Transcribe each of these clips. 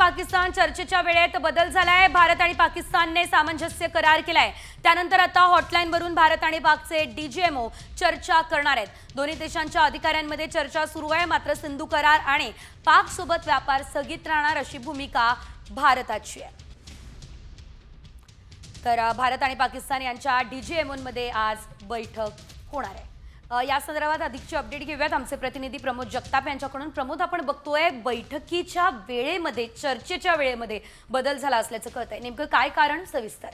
पाकिस्तान चर्चेच्या वेळेत बदल झालाय. भारत आणि पाकिस्तानने सामंजस्य करार केलाय. त्यानंतर आता हॉटलाईनवरून भारत आणि पाकचे डीजीएमओ चर्चा करणार आहेत. दोन्ही देशांच्या अधिकाऱ्यांमध्ये चर्चा सुरू आहे. मात्र सिंधू करार आणि पाक सोबत व्यापार स्थगित राहणार अशी भूमिका भारताची आहे. तर भारत आणि पाकिस्तान यांच्या डीजीएमओमध्ये आज बैठक होणार आहे. या संदर्भात अधिकची अपडेट घेऊयात. आमचे प्रतिनिधी प्रमोद जगताप यांच्याकडून. प्रमोद आपण बघतोय बैठकीच्या वेळेमध्ये चर्चेच्या वेळेमध्ये बदल झाला असल्याचं कळत आहे नेमकं काय कारण? सविस्तर.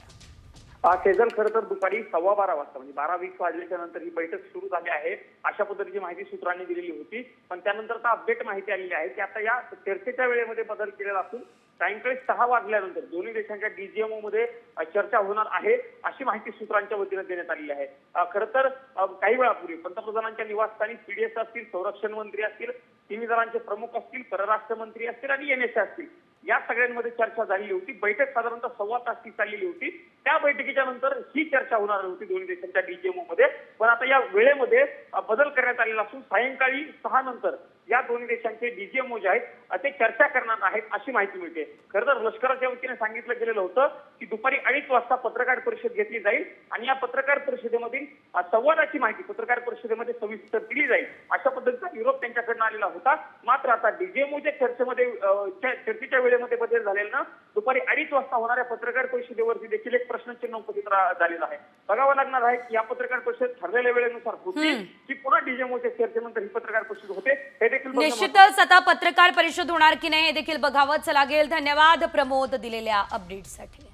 सेजल खरं तर दुपारी सव्वा बारा वाजता म्हणजे बारा वीस वाजल्याच्या नंतर ही बैठक सुरू झाली आहे. अशा पद्धतीची माहिती सूत्रांनी दिलेली होती. पण त्यानंतर आता अपडेट माहिती आलेली आहे की आता या चर्चेच्या वेळेमध्ये बदल केलेला असून सायंकाळी सहा वाजल्यानंतर दोन्ही देशांच्या डीजीएमओ मध्ये चर्चा होणार आहे अशी माहिती सूत्रांच्या वतीनं देण्यात आलेली आहे. खरं तर काही वेळापूर्वी पंतप्रधानांच्या निवासस्थानी पीडीएस असतील संरक्षण मंत्री असतील तिन्ही दलांचे प्रमुख असतील परराष्ट्र मंत्री असतील आणि एनएसए असतील. या सगळ्यांमध्ये चर्चा झालेली होती. बैठक साधारणतः सव्वा तास ती चाललेली होती. त्या बैठकीच्या नंतर ही चर्चा होणार होती दोन्ही देशांच्या डीजीएमओ मध्ये पण आता या वेळेमध्ये बदल करण्यात आलेला असून सायंकाळी सहा नंतर या दोन्ही देशांचे डीजीएमओ जे आहेत ते चर्चा करणार आहेत अशी माहिती मिळते. खरं तर लष्कराच्या वतीने सांगितलं गेलेलं होतं की दुपारी अडीच वाजता पत्रकार परिषद घेतली जाईल आणि या पत्रकार परिषदेमधील संवादाची माहिती पत्रकार परिषदेमध्ये सविस्तर दिली जाईल अशा पद्धतीने होता मात्र आता डीजीएमओच्या चर्चेमध्ये चर्चेच्या वेळेमध्ये बदल झालेला दुपारी अडीच वाजता होणाऱ्या पत्रकार परिषदेवरती देखील एक प्रश्नचिन्ह उपस्थित झालेलं आहे. बघावं लागणार आहे की या पत्रकार परिषद ठरलेल्या वेळेनुसार होती. की पुन्हा डीजीएमओच्या चर्चेनंतर ही पत्रकार परिषद होते हे देखील निश्चितच आता पत्रकार परिषद होणार की नाही हे देखील बघावंच लागेल. धन्यवाद प्रमोद दिलेल्या अपडेटसाठी